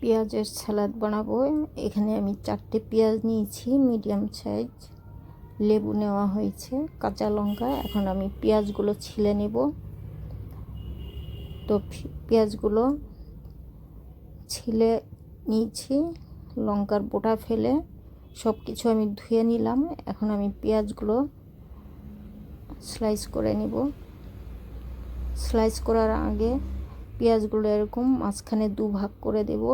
পেঁয়াজের স্যালাড বানাবো। এখানে আমি চারটে পেঁয়াজ নিয়েছি, মিডিয়াম সাইজ। লেবু নেওয়া হয়েছে, কাঁচা লঙ্কা। এখন আমি পেঁয়াজগুলো ছিলে নেব। তো পেঁয়াজগুলো ছিলে নিয়েছি, লঙ্কার বোটা ফেলে সব কিছু আমি ধুয়ে নিলাম। এখন আমি পেঁয়াজগুলো স্লাইস করে নিব। স্লাইস করার আগে পেঁয়াজগুলো এরকম মাঝখানে দু ভাগ করে দেব,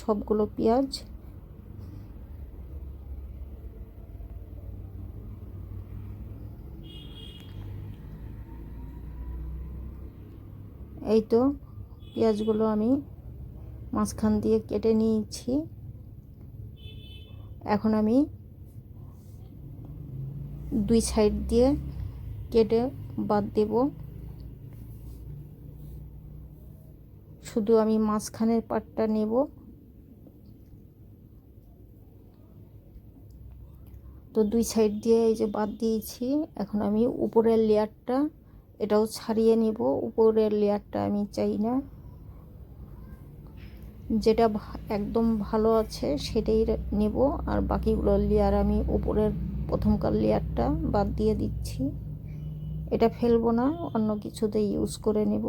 সবগুলো পেঁয়াজ। এই তো পেঁয়াজগুলো আমি মাঝখান দিয়ে কেটে নিয়েছি। এখন আমি দুই সাইড দিয়ে কেটে বাদ দেব। শুধু আমি মাঝখানের পাটটা নেব। তো দুই সাইড দিয়ে এই যে বাদ দিয়েছি, এখন আমি উপরের লেয়ারটা এটাও ছাড়িয়ে নেব। উপরের লেয়ারটা আমি চাই না। যেটা একদম ভালো আছে সেটাই নেব। আর বাকিগুলো লেয়ার আমি উপরের প্রথমকার লেয়ারটা বাদ দিয়ে দিচ্ছি। এটা ফেলব না, অন্য কিছুতে ইউজ করে নেব।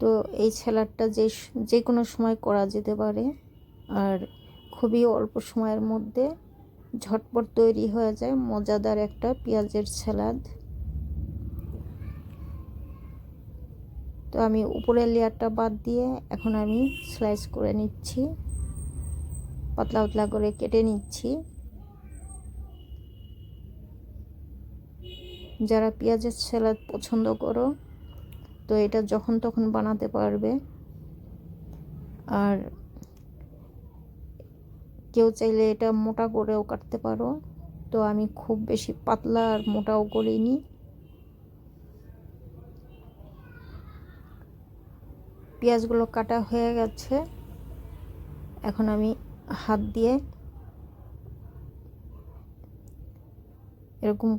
তো এই স্যালাডটা যে যে কোনো সময় করা যেতে পারে। আর খুবই অল্প সময়ের মধ্যে ঝটপট তৈরি হয়ে যায় মজাদার একটা পেঁয়াজের স্যালাদ। তো আমি উপরের লেয়ারটা বাদ দিয়ে এখন আমি স্লাইস করে নিচ্ছি। পাতলা পাতলা করে কেটে নিচ্ছি। যারা পেঁয়াজের স্যালাদ পছন্দ করো তো এটা যখন তখন বানাতে পারবে। আর কেউ চাইলে এটা মোটা করেও কাটতে পারো। তো আমি খুব বেশি পাতলা আর মোটাও করিনি। পেঁয়াজগুলো কাটা হয়ে গেছে। এখন আমি হাত দিয়ে এরকম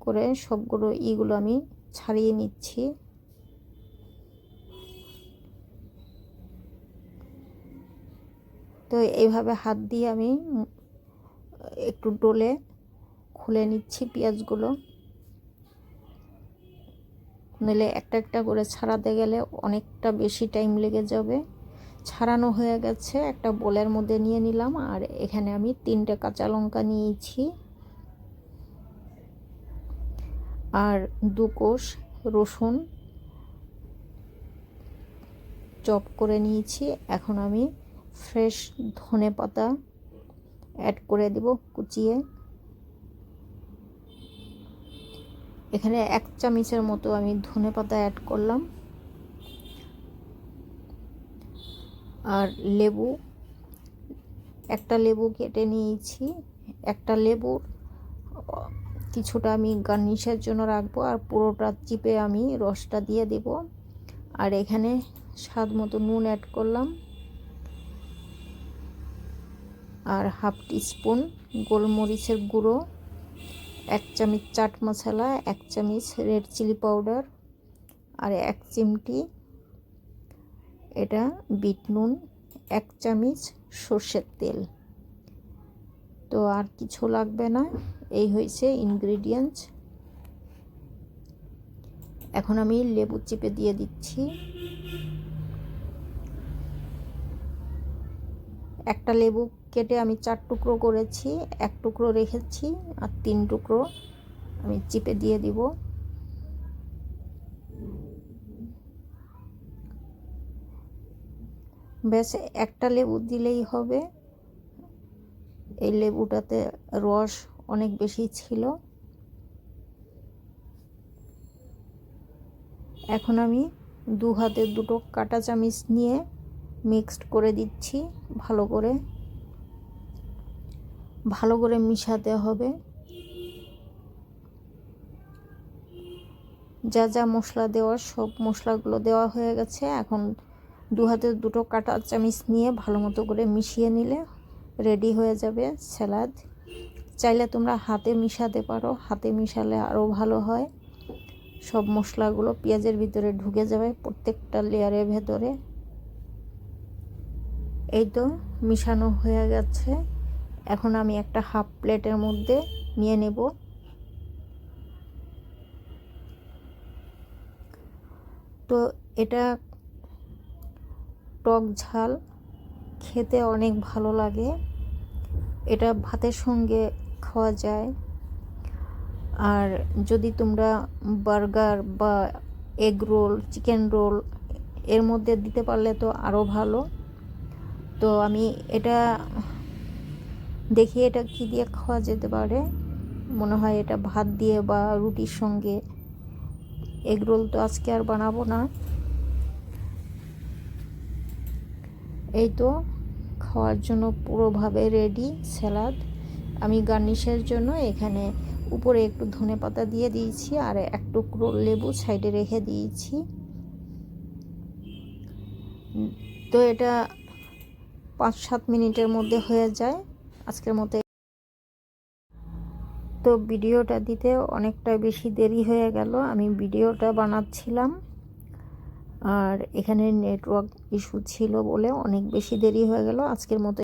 করে সবগুলো ইগুলো আমি ছাড়িয়ে নিচ্ছি। তো এইভাবে হাত দিয়ে আমি একটু ডলে খুলে নিচ্ছি পেঁয়াজগুলো। নইলে একটা একটা করে ছাড়াতে গেলে অনেকটা বেশি টাইম লেগে যাবে। ছাড়ানো হয়ে গেছে, একটা বোলের মধ্যে নিয়ে নিলাম আর এখানে আমি তিনটে কাঁচা লঙ্কা নিয়েছি। আর দু কোষ রসুন চপ করে নিয়েছি। এখন আমি ফ্রেশ ধনে পাতা অ্যাড করে দেব কুচিয়ে। এখানে এক চামচের মতো আমি ধনে পাতা অ্যাড করলাম। আর লেবু, একটা লেবু কেটে নিয়েছি। একটা লেবু কিছুটা আমি গার্নিশের জন্য রাখব আর পুরোটা চিপে আমি রসটা দিয়ে দেব। আর এখানে স্বাদ মতো নুন অ্যাড করলাম। আর হাফ টিস্পুন গোলমরিচের গুঁড়ো, এক চামচ চাট মশলা, এক চামচ রেড চিলি পাউডার আর এক চিমটি এটা বিট নুন, এক চামচ সর্ষের তেল। তো আর কিছু লাগবে না, এই হয়েছে ইনগ্রিডিয়েন্টস এখন আমি লেবু চিপে দিয়ে দিচ্ছি। একটা লেবু কেটে আমি চার টুকরো করেছি, এক টুকরো রেখেছি আর তিন টুকরো আমি চিপে দিয়ে দিব। ব্যাস, একটা লেবু দিলেই হবে। এই লেবুটাতে রস অনেক বেশি ছিল। এখন আমি দু হাতে দুটো কাটা চামিচ নিয়ে মিক্সড করে দিচ্ছি ভালো করে। ভালো করে মিশাতে হবে। যা যা মশলা দেওয়ার সব মশলাগুলো দেওয়া হয়ে গেছে। এখন দু হাতে দুটো কাটা চামিচ নিয়ে ভালো মতো করে মিশিয়ে নিলে রেডি হয়ে যাবে স্যালাদ। চাইলে তোমরা হাতে মিশাতে পারো। হাতে মিশালে আরও ভালো হয়। সব মশলাগুলো পেঁয়াজের ভিতরে ঢুকে যাবে প্রত্যেকটা লেয়ারের ভেতরে। এই তো মিশানো হয়ে গেছে। এখন আমি একটা হাফ প্লেটের মধ্যে নিয়ে নেব। তো এটা টক ঝাল, খেতে অনেক ভালো লাগে। এটা ভাতের সঙ্গে খাওয়া যায়। আর যদি তোমরা বার্গার বা এগ রোল, চিকেন রোল এর মধ্যে দিতে পারলে তো আরও ভালো। তো আমি এটা দেখি এটা কি দিয়ে খাওয়া যেতে পারে। মনে হয় এটা ভাত দিয়ে বা রুটির সঙ্গে। এগ রোল তো আজকে আর বানাবো না। এই তো খাওয়ার জন্য পুরোভাবে রেডি স্যালাড আমি গার্নিশের জন্য এখানে উপরে একটু ধনে পাতা দিয়ে দিয়েছি আর এক টুকরো লেবু সাইডে রেখে দিয়েছি। তো এটা পাঁচ সাত মিনিটের মধ্যে হয়ে যায়। আজকের মতো তো ভিডিওটা দিতে অনেকটা বেশি দেরি হয়ে গেল। আমি ভিডিওটা বানাচ্ছিলাম। আর এখানে নেটওয়ার্ক ইস্যু ছিল বলে অনেক বেশি দেরি হয়ে গেল। আজকের মতো